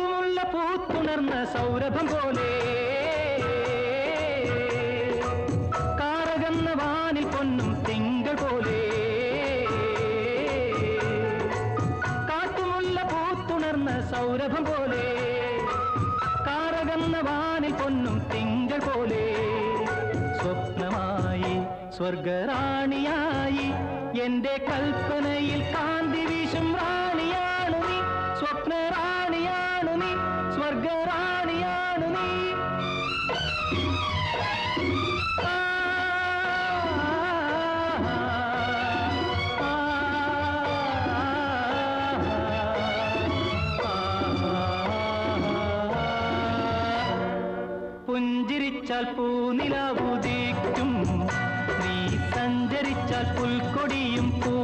കാട്ടുമുല്ല പൂത്തുണർന്ന സൗരഭം പോലെ. കാറകന്ന വാനിൽ പൊന്നും തിങ്കൾ പോലെ. കാട്ടുമുള്ള പൂത്തുണർന്ന സൗരഭം പോലെ. കാറകന്ന വാനിൽ പൊന്നും തിങ്കൾ പോലെ. സ്വപ്നമായി സ്വർഗറാണിയായി എന്റെ കൽപ്പനയിൽ കാന്തി നീ സ്വർഗറാണിയാണു നീ ആ, പുഞ്ചിരിച്ചാൽ നീ സഞ്ചരിച്ചാൽ പുൽക്കൊടിയും പൂ